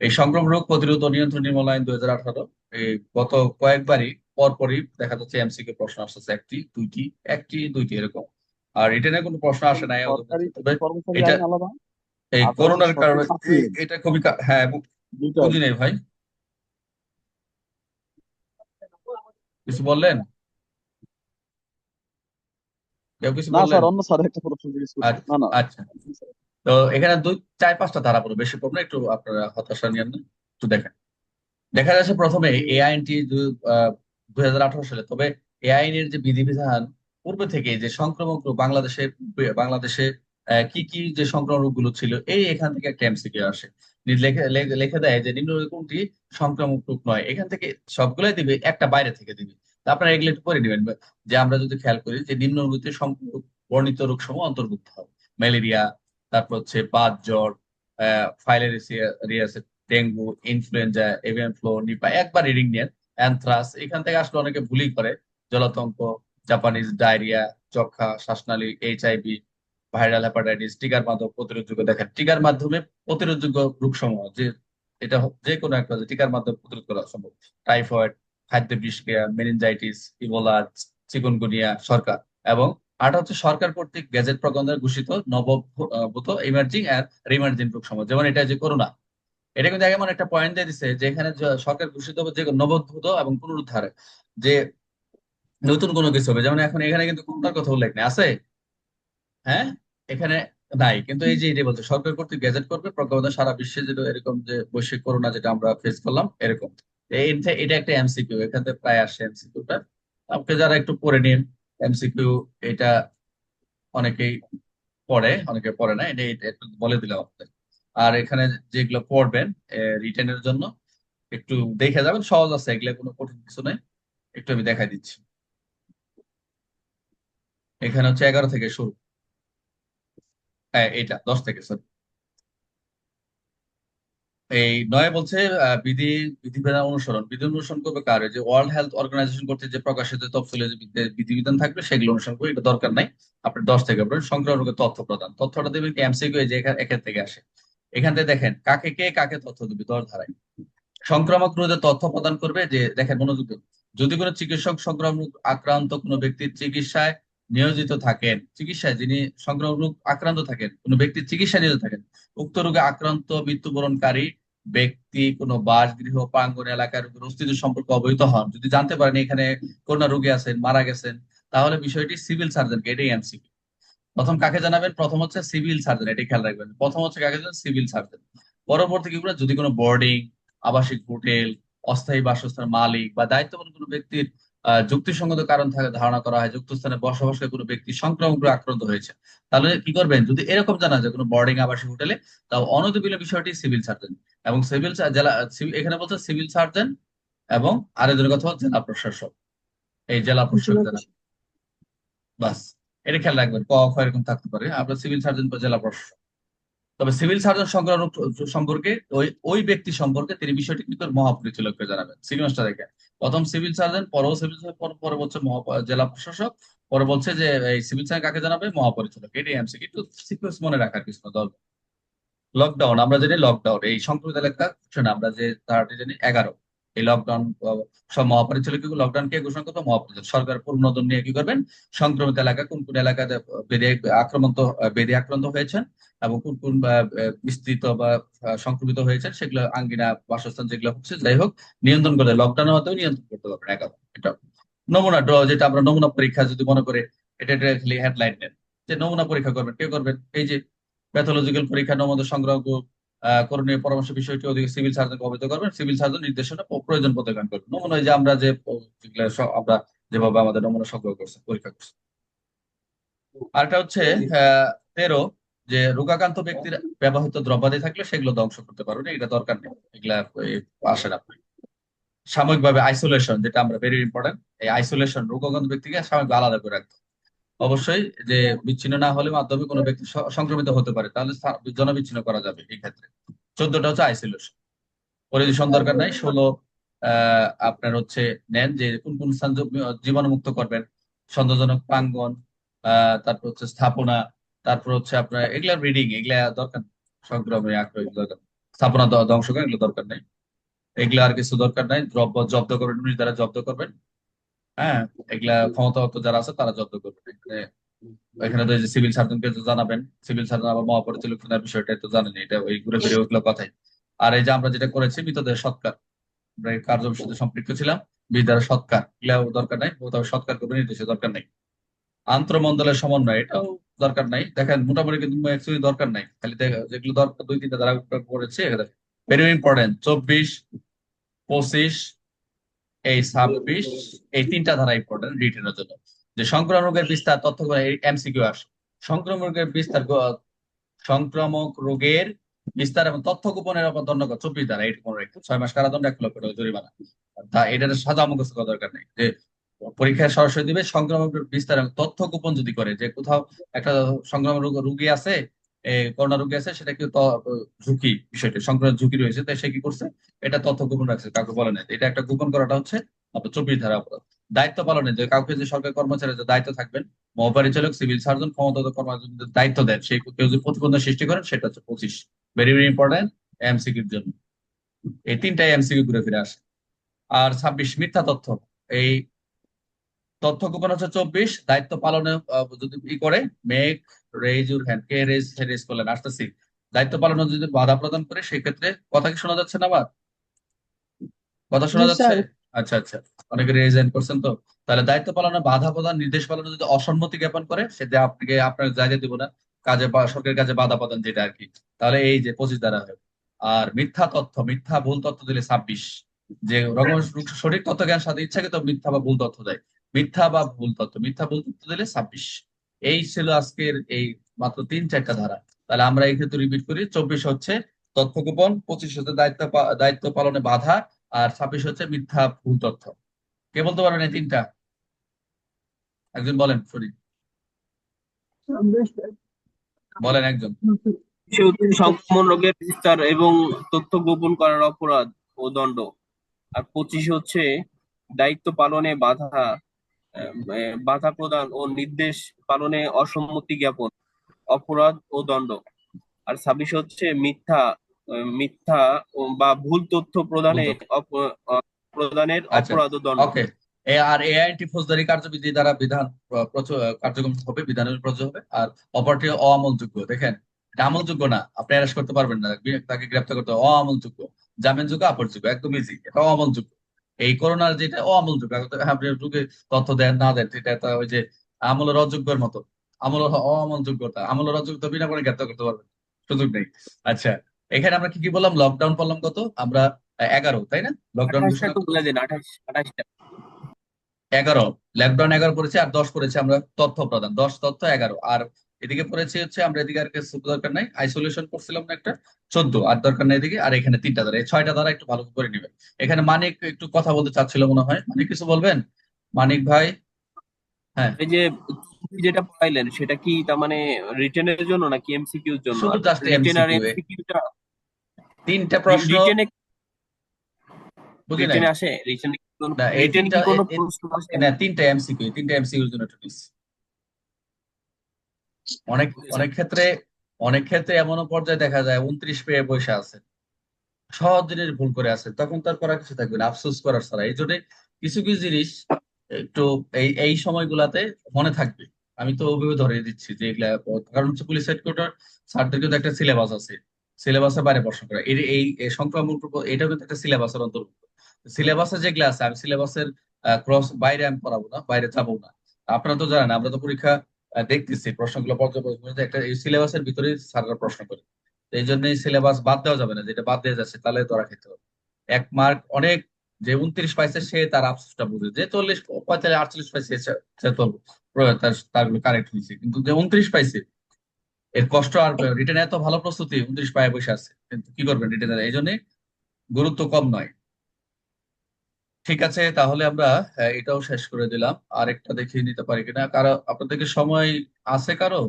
এই সংক্রমণ রোগ প্রতিরোধ ও নিয়ন্ত্রণ নির্মূল আইন দুই হাজার আঠারো এই গত কয়েকবারই পরপরই দেখা যাচ্ছে এমসিকিউ প্রশ্ন আসতেছে একটি দুইটি একটি দুইটি এরকম। আর রিটেনের কোনো প্রশ্ন আসে নাই এটা এই করোনার কারণে এটা খুবই হ্যাঁ বুঝি নেই ভাই। কিছু বললেন? কেউ কিছু বললেন? আচ্ছা আচ্ছা। তো এখানে দুই, চার, পাঁচটা ধারা পড়বে বেশি পড়বে একটু আপনারা হতাশা নিয়ে না, একটু দেখেন। দেখা যাচ্ছে প্রথমে এই আইনটি দুই হাজার আঠারো সালে, তবে এই আইনের যে বিধিবিধান, পূর্বে থেকে যে সংক্রামক রোগ বাংলাদেশে বাংলাদেশে কি কি যে সংক্রামক রোগগুলো ছিল, এই এখান থেকে একটা এমসিকিউ আসে। লিখে দেয় যে নিম্ন কোনটি সংক্রামক রোগ নয়। এখান থেকে সবগুলাই দিবে, একটা বাইরে থেকে দিবে। তা আপনারা এগুলো একটু করে নেবেন। যে আমরা যদি খেয়াল করি যে নিম্নলিখিত সম- বর্ণিত রোগ সমূহ অন্তর্ভুক্ত হবে। ম্যালেরিয়া তারপর হচ্ছে বাত জ্বর filaria dengue, influenza, avian flu, Nipah, একবার রিডিং নেন, অ্যান্থ্রাস, এখান থেকে আসলে অনেকে ভুলই করে, জলাতঙ্ক, জাপানিজ ডায়রিয়া যক্ষা শ্বাসনালী এইচআইভি ভাইরাল হেপাটাইটিস, টিকার মাধ্যমে প্রতিরোধযোগ্য। দেখেন, টিকার মাধ্যমে প্রতিরোধযোগ্য রোগ সমূহ যে এটা যে কোনো একটা টিকার মাধ্যমে প্রতিরোধ করা সম্ভব। টাইফয়েড খাদ্য বিষক্রিয়া মেনিনজাইটিস ইবোলা চিকুনগুনিয়া সরকার এবং আরটা হচ্ছে সরকার কর্তৃক গ্যাজেট প্রজ্ঞাপনে ঘোষিত নবভূত ইমার্জিং আর রিমার্জিং রোগ সমূহ যেমন এটা যে করোনা। এটা কিন্তু এমন একটা পয়েন্ট দিয়ে দিচ্ছে যে এখানে সরকার ঘোষিত যে নবোদ্ভূত এবং পুনরুদ্ধারে, যে নতুন কোনো কিছু হবে। যেমন এখন এখানে কিন্তু করোনার কথা উল্লেখ নেই, আছে? হ্যাঁ? এখানে নাই। কিন্তু এই যে এটা বলছে, সরকার কর্তৃক গেজেট করবে, প্রজ্ঞাপন সারা বিশ্বে যেটা এরকম যে বৈশ্বিক করোনা যেটা আমরা ফেস করলাম, এরকম। এটা একটা এমসিকিউ এখান থেকে প্রায় আসে এমসিকিউটা আপনি যারা একটু পড়ে নিন এমসিকিউ এটা অনেকেই পড়ে, অনেকে পড়ে না, এটা একটু বলে দিলাম আপনাদের। আর এখানে যেগুলো পড়বেন রিটেনের জন্য একটু দেখে যাবেন, সহজ আছে, এগুলো কোনো কঠিন কিছু নেই একটু আমি দেখাই দিচ্ছি। এখানে হচ্ছে এগারো থেকে শুরু। হ্যাঁ এটা, দশ থেকে সরি এই নয় বলছে বিধি বিধিবিধান অনুসরণ। বিধি অনুসরণ করবে কার? যে ওয়ার্ল্ড হেলথ অর্গানাইজেশন কর্তৃক যে প্রকাশিত তফসিলে বিধিবিধান থাকবে, সেগুলো অনুসরণ করবে। এটা দরকার নাই। আপনি দশ থেকে সংক্রামক রোগের তথ্য প্রদান। তথ্যটা দেবেন কি এমসিকিউ যে এখান থেকে আসে। এখান থেকে দেখেন, কাকে কে, কাকে তথ্য দেবে? দশ ধারায়। সংক্রামক রোগের তথ্য প্রদান করবে যে, দেখেন মনোযোগ যদি কোনো চিকিৎসক সংক্রামক আক্রান্ত কোনো ব্যক্তির চিকিৎসায় নিয়োজিত থাকেন, চিকিৎসায় যিনি সংক্রামক রোগ আক্রান্ত থাকেন, কোনো ব্যক্তি চিকিৎসা নিয়োজিত থাকেন, উক্ত রোগে আক্রান্ত, মৃত্যুবরণকারী ব্যক্তি কোনো বাসগৃহ প্রাঙ্গন এলাকার অস্তিত্ব সম্পর্কে অবহিত হন। যদি জানতে পারেন এখানে করোনা রোগী আছেন, মারা গেছেন, তাহলে বিষয়টি সিভিল সার্জনকে, এটাই এমসিকিউ প্রথম কাকে জানাবেন? প্রথম হচ্ছে সিভিল সার্জন, এটাই খেয়াল রাখবেন। প্রথম হচ্ছে কাকে জানাবেন? Civil surgeon. পরবর্তী কি যদি কোনো বোর্ডিং, আবাসিক হোটেল, অস্থায়ী বাসস্থান মালিক বা দায়িত্ববান কোনো ব্যক্তির যুক্তিসঙ্গত কারণ থাকে ধারণা করা হয় যুক্ত স্থানে বসবাসকারী কোনো ব্যক্তি সংক্রামক আক্রান্ত হয়েছে। তাহলে কি করবেন? যদি এরকম জানা যায় কোনো বোর্ডিং আবাসিক হোটেলে, তাও অনতিবিলম্ব বিষয়টি সিভিল সার্জন এবং সিভিল জেলা এখানে বলছে সিভিল সার্জন এবং আরেকজনের কথা হচ্ছে জেলা প্রশাসক। এই জেলা প্রশাসক বাস, এটা খেয়াল রাখবেন, ক এরকম থাকতে পারে। আপনার সিভিল সার্জন বা জেলা প্রশাসক। তবে সিভিল সার্জন সংক্রান্ত সম্পর্কে ওই ওই ব্যক্তি সম্পর্কে তিনি বিষয়টি কিন্তু মহাপরিচালককে জানাবেন। সিনিয়রটা দেখে প্রথম সিভিল সার্জন, পরেও সিভিল পরে বলছে জেলা প্রশাসক, পরে বলছে যে, এই সিভিল সার্জন কাকে জানাবে? মহাপরিচালক, এটাই এমসি কিন্তু সিকোয়েন্স মনে রাখার কিছু দরকার লকডাউন আমরা জানি লকডাউন এই সংক্রমিত এলাকা আমরা যে তারটি জানি এগারো। এই লকডাউন সব মহাপরিচালক লকডাউন কে? ঘোষণা করতো? মহাপরিচালক সরকার পূর্ণদন নিয়ে কি করবেন? সংক্রমিত এলাকা, কোন কোন এলাকাতে বেদে, আক্রান্ত বেদে আক্রান্ত হয়েছেন? এবং কোন কোন বিস্তৃত বা সংক্রমিত হয়েছেন? সেগুলো আঙ্গিনা বাসস্থান যেগুলো হচ্ছে, যাই হোক, নিয়ন্ত্রণ করে লকডাউনের মাধ্যমে নিয়ন্ত্রণ করতে পারবেন এগারো এটা নমুনা ড্র যেটা আমরা নমুনা পরীক্ষা যদি মনে করে, এটা খালি হেডলাইন নেন যে নমুনা পরীক্ষা করবেন, কে করবেন? এই যে প্যাথোলজিক্যাল পরীক্ষা, নমুনা সংগ্রহ করণীয় পরামর্শ বিষয়টি অধিক সিভিল সার্জনকে অবহিত করবেন। সিভিল সার্জন নির্দেশনা প্রয়োজন প্রদান করবেন। নমুনা যে আমরা যে আমরা যেভাবে আমাদের নমুনা সংগ্রহ করছি পরীক্ষা করছি। আরেকটা হচ্ছে তেরো যে রোগাক্রান্ত ব্যক্তির ব্যবহৃত দ্রব্যাদি থাকলে সেগুলো ধ্বংস করতে পারবেন। এটা দরকার নেই। এগুলা এই, আসে না। সাময়িকভাবে আইসোলেশন যেটা আমরা ভেরি ইম্পর্টেন্ট এই আইসোলেশন রোগাক্রান্ত ব্যক্তিকে সাময়িক আলাদা করে রাখতে। অবশ্যই যে বিচ্ছিন্ন না হলে মাধ্যমে কোনো ব্যক্তি সংক্রমিত হতে পারে। তাহলে জনবিচ্ছিন্ন করা যাবে এই ক্ষেত্রে চোদ্দটা হচ্ছে আইসোলেশন পরিদূষণ দরকার নাই। ষোলো আপনার হচ্ছে নেন যে কোন কোন স্থান জীবাণুমুক্ত করবেন। সন্দেহজনক প্রাঙ্গণ, আহ, তারপর হচ্ছে স্থাপনা, তারপর হচ্ছে আপনার এগুলা রিডিং এগুলা দরকার সংক্রমণে আগ্রহী দরকার স্থাপনা ধ্বংস করেন এগুলো দরকার নেই। এগুলো আর কিছু দরকার নাই। দ্রব্য জব্দ করবেন পুলিশ দ্বারা জব্দ করবেন। হ্যাঁ এগুলা ক্ষমতাগত যারা আছে তারা জব্দ করবেন এখানে তো যে সিভিল সার্জনকে তো জানাবেন সিভিল সার্জন আবার মহাপরিচালক থানার বিষয়টা তো জানেন, এটা ওই ঘুরে ফিরে ওইগুলো কথাই। আর এই যে আমরা যেটা করেছি, মৃতদের সৎকার, আমরা এই কার্যক্রমের সাথে সম্পৃক্ত ছিলাম বিদ্যার সৎকার এগুলো দরকার নাই তবে সৎকার করবে, নির্দেশে দরকার নাই। আন্তঃমন্ডলের সমন্বয়, এটাও দরকার নাই। দেখেন, মোটামুটি কিন্তু অ্যাকচুয়ালি দরকার নাই। খালি যেগুলো দরকার দুই তিনটা দ্বারা করেছে ভেরি ইম্পর্টেন্ট চব্বিশ, পঁচিশ এই ছাব্বিশ এই তিনটা ধারা ইম্পর্টেন্ট রিটেনের জন্য। যে সংক্রামক রোগের বিস্তার তথ্য এমসিকিউ আসে। সংক্রামক রোগের বিস্তার সংক্রামক রোগের বিস্তার এবং তথ্য গোপনের উপর দণ্ড করা চব্বিশ ধারা এইটা মনে রাখতে ছয় মাস কারাদণ্ড, এক লক্ষ টাকা জরিমানা। তা এটার সাজা মুখস্থ করার দরকার নেই। যে পরীক্ষায় সরাসরি দিবে, সংক্রামক বিস্তার এবং তথ্য গোপন যদি করে, যে কোথাও একটা সংক্রামক রোগ আছে করোনা রোগী আছে, সেটা কিন্তু ঝুঁকি বিষয়টা সংক্রমণের ঝুঁকি রয়েছে, তাই সে কি করছে? এটা তথ্য গোপন রাখছে, কাউকে বলে নাই। এটা একটা গোপন করাটা হচ্ছে আপনার চব্বিশ ধারা অপরাধ দায়িত্ব পালনে যে কাউকে যে সরকারি কর্মচারী যে দায়িত্ব থাকবেন মহাপরিচালক সিভিল সার্জন ক্ষমতাগত কর্মচারীদের দায়িত্ব দেন, সেই কেউ যদি প্রতিবন্ধক সৃষ্টি করেন, সেটা হচ্ছে পঁচিশ। ভেরি ভেরি ইম্পর্টেন্ট এমসিকিউর জন্য। এই তিনটাই এমসিকিউ ঘুরে ফিরে আসে। আর ছাব্বিশ, মিথ্যা তথ্য। এই তথ্য গোপন হচ্ছে চব্বিশ দায়িত্ব পালনে যদি ই করে মেক রেজ ইউর হ্যান্ড কে রেজ রেজ করলেন আসতেছি। দায়িত্ব পালনে যদি বাধা প্রদান করে সেক্ষেত্রে কথা কি শোনা যাচ্ছে না আবার? কথা শোনা যাচ্ছে? আচ্ছা আচ্ছা। অনেকে রেজ হ্যান্ড করছেন তো। তাহলে দায়িত্ব পালনে বাধা প্রদান নির্দেশ পালনে যদি অসম্মতি জ্ঞাপন করে সেটা আপনাকে আপনার জায়গা দিব না। কাজে বা সরকারের কাজে বাধা প্রদান যেটা আর কি। তাহলে এই যে পঁচিশ দ্বারা হয়। আর মিথ্যা তথ্য মিথ্যা ভুল তথ্য দিলে ছাব্বিশ। যে রকম সঠিক তথ্য জ্ঞান সাথে ইচ্ছাকৃত মিথ্যা বা ভুল তথ্য দেয়। মিথ্যা বা ভুল তথ্য। মিথ্যা ভুল তথ্য দিলে ছাব্বিশ। এই ছিল আজকের এই মাত্র তিন, চারটা ধারা। তাহলে আমরা এই ক্ষেত্রে রিপিট করি, চব্বিশ হচ্ছে তথ্য গোপন, পঁচিশ হচ্ছে দায়িত্ব দায়িত্ব পালনে বাধা, আর ছাব্বিশ হচ্ছে মিথ্যা ভুল তথ্য। কে বলতে পারবেন এই তিনটা? একজন বলেন সরি বলেন একজন। সংক্রমণ রোগের বিস্তার এবং তথ্য গোপন করার অপরাধ ও দণ্ড। আর পঁচিশ হচ্ছে দায়িত্ব পালনে বাধা বাধা প্রদান ও নির্দেশ পালনে অসম্মতি জ্ঞাপন অপরাধ ও দণ্ড। আর ছাব্বিশ হচ্ছে মিথ্যা মিথ্যা বা ভুল তথ্য প্রদানে প্রদানের আচ্ছা। অপরাধ ও দণ্ড। আর এআইটি ফৌজদারি কার্যবিধি দ্বারা বিধান কার্যক্রম হবে বিধানের প্রযোজ্য হবে। আর অপরটি অআমলযোগ্য। দেখেন আমলযোগ্য না। আপনি অ্যারেস্ট করতে পারবেন না। তাকে গ্রেপ্তার করতে হবে। অআমলযোগ্য। জামিনযোগ্য আপরযোগ্য একদম ইজি এটা অআমলযোগ্য। এই করোনার যেটা তো আপনি রোগী তথ্য দেন না দেন তো ওই যে আমলের অযোগ্যের মতো। আমল অআমলযোগ্যতা আমলের অযোগ্যতা বিনা করে গ্রেপ্তার করতে পারবেন সুযোগ নেই। আচ্ছা এখানে আমরা কি কি বললাম? লকডাউন করলাম কত? আমরা এগারো তাই না? লকডাউন এগারো। লকডাউন এগারো পড়েছে আর দশ পড়েছে আমরা তথ্য প্রদান। দশ তথ্য এগারো। আর এদিকে পড়েছে হচ্ছে আমরা এদিকে আর কিছু দরকার নাই। আইসোলেশন করছিলাম না একটা। চোদ্দ আর দরকার নাই এদিকে। আর এখানে তিনটা দ্বারা এই ছয়টা দ্বারা একটু ভালো করে নেবেন। এখানে মানিক একটু কথা বলতে চাচ্ছিল মনে হয়। মানিক কিছু বলবেন? মানিক ভাই? হ্যাঁ। এই যে যেটা পাইলেন সেটা কি তার মানে রিটেনের জন্য নাকি এমসিকিউর জন্য? শুধু জাস্ট রিটেন আর এমসিকিউটা তিনটা প্রশ্ন রিটেনে বুঝি রিটেনে আসে? রিটেনে না কোনো প্রশ্ন আসে না তিনটা এমসিকিউ তিনটা এমসিকিউর জন্য নিচ্ছি। অনেক অনেক ক্ষেত্রে অনেক ক্ষেত্রে এমনও পর্যায়ে দেখা যায় উনত্রিশ পেয়ে বসে আছে। সহজ জিনিস ভুল করে আছে তখন তার করার কিছু থাকবে না আফসোস করার ছাড়া। এই জন্য কিছু কিছু জিনিস একটু এই এই সময়গুলাতে মনে থাকবে। আমি তো ওভাবে ধরে দিচ্ছি যে এগুলা কারণ হচ্ছে পুলিশ হেডকোয়ার্টার স্যারদের কিন্তু একটা সিলেবাস আছে সিলেবাসের বাইরে প্রশ্ন করা। এই এই সংক্রামক এটা কিন্তু একটা সিলেবাসের অন্তর্ভুক্ত। সিলেবাসে যেগুলো আছে আমি সিলেবাসের ক্রস বাইরে আমি পড়াবো না বাইরে যাব না। আপনারা তো জানেন আমরা তো পরীক্ষা দেখতেছি, প্রশ্নগুলো পর্যবেক্ষণ একটা সিলেবাসের ভিতরে স্যাররা প্রশ্ন করে। এই জন্য সিলেবাস বাদ দেওয়া যাবে না, যেটা বাদ দেওয়া যাচ্ছে, তাহলে ধরা খেতে হবে। এক মার্ক অনেক, যে উনত্রিশ পাইছে সে তার আফসোসটা বুঝে, যে চল্লিশ পঁয়তাল্লিশ, আটচল্লিশ পাইছে, সে- তো তার, তারগুলো কারেক্ট হয়েছে। কিন্তু যে উনত্রিশ পাইছে, এর কষ্ট আর রিটেন এত ভালো প্রস্তুতি, উনত্রিশ পায়ে বসে আছে, কিন্তু কি করবেন রিটেনের এই জন্য গুরুত্ব কম নয়। ঠিক আছে, তাহলে আমরা এটাও শেষ করে দিলাম। আর একটা দেখিয়ে নিতে পারি কিনা? কারও আপনাদেরকে সময় আছে কারও?